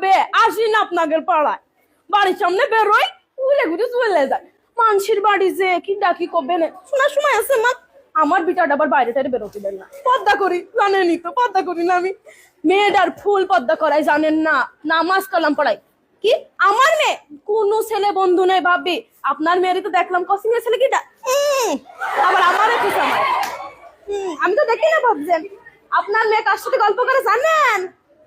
ভাবে আসি না আপনাদের পাড়ায়। বাড়ির সামনে বেরোই উলে ঘুরে চলে যায়। মানুষের বাড়ি যে কি ডাকি কবে না। শোনার সময় আছে মা আমার বিটাটা আবার বাইরে টাইরে বেরোতে দেন না। পদ্মা করি জানেনই তো পদ্মা করি না আমি। মেয়েটার ফুল পদ্মা করাই জানেন না নামাজ কালাম পড়াই। কি? আমার মেয়ে? কোন ছেলে বন্ধু নেই ভাবি। আপনার মেয়েরই তো দেখলাম কসিং ছেলে কিটা উম, আবার আমারও কি সময় আমি তো দেখি না ভাবছেন। আপনার মেয়ে কার সাথে গল্প করে জানেন?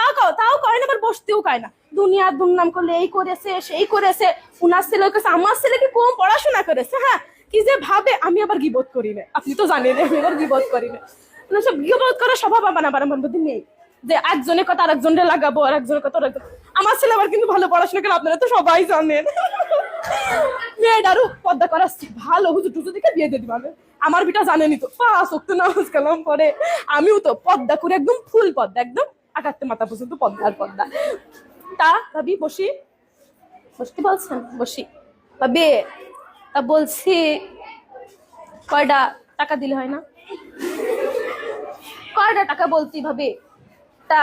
তাও কও, তাও কয় না, আবার বসতেও কয় না। দুনিয়ার দুর্নাম করলে এই করেছে, সেই করেছে, উনার ছেলে করেছে আমার ছেলে কি কম পড়াশোনা করেছে হ্যাঁ? কি যে ভাবে, আমি আবার গিবোধ করি না। আপনি তো জানেন, আমি আবার গিবোধ করি না। মানে সব গিবোধ করার স্বভাব আমার আবার আমার নেই। যে একজনের কথা লাগাবো আর একজনের কথা আমার ছেলে আবার কিন্তু ভালো পড়াশোনা করে, আপনারা তো সবাই জানেন। মেয়েটারও পদ্মা করাচ্ছি ভালো, হুজুর টুজু বিয়ে দিয়ে আমার বিটা জানেনি তো। পাঁচ অক্ট নামাজ কালাম পরে আমিও তো পদ্মা করে একদম ফুল পদ্মা, একদম আকাত্তে মাথা পর্যন্ত পদ্মার পদ্মা। তা, ভাবি, বসি। বসতে বলছেন? বসি। ভাবি, তা বলছি কয়টা টাকা দিলে হয় না? কয়টা টাকা বলছি ভাবি? তা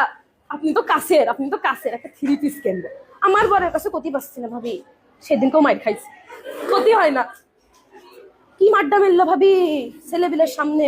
আপনি তো কাছের, আপনি তো কাছের একটা থ্রি পিস কেন্দ্র আমার বরের কাছে ক্ষতি পাচ্ছি না ভাবি। সেদিনকেও মাইর খাইছি। ক্ষতি হয় না। কি মাড্ডা মেললো ভাবি? ছেলেবিলের সামনে।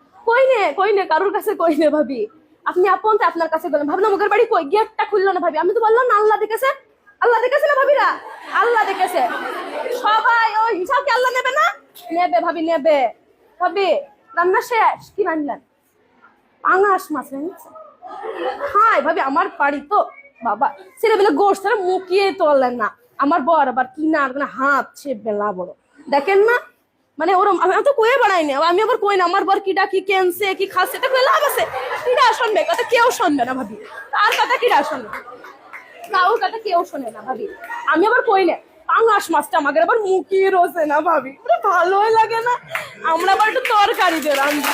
কই নে কই নে, কারোর কাছে কই নে ভাবি? আপনি আপন তো আপনার কাছে গেলেন ভাবলাম ওদের বাড়ি কই? গেটটা খুললো না ভাবি। আমি তো বললাম না, আল্লাহ দেখেছে। আল্লাহ দেখেছে না ভাবিরা? আল্লাহ দেখেছে। সবাই ওই হিসাব কি আল্লাহ নেবে না? নেবে ভাবি নেবে। ভাবি, রান্না শেষ? কি রান্নলেন পাঙাশ মাছ হাই ভাবি, আমার বাড়ি তো, বাবা, ছেলেবেলে গোষ্ঠ মুখিয়ে তোলেন না। আমার বর আবার কিনার হাত সে বেলা বড়। দেখেন না মানে ওরম, আমি তো কয়ে বেড়াই না আমি আবার কই না, আমার বর কিটা কি কেনছে, কি খাচ্ছে, এটা কয়ে লাভ আছে। কিটা শুনবে? কথা কেউ শুনবে না ভাবি। আর কথা কিটা শুনবে? কাউ কথা কেউ শোনে না ভাবি। আমি আবার কই না, পাঙাশ মাছটা আমাদের আবার মুখিয়ে রোজে না ভাবি। ভালোই লাগে না। আমরা আবার একটু তরকারি দিয়ে রান্না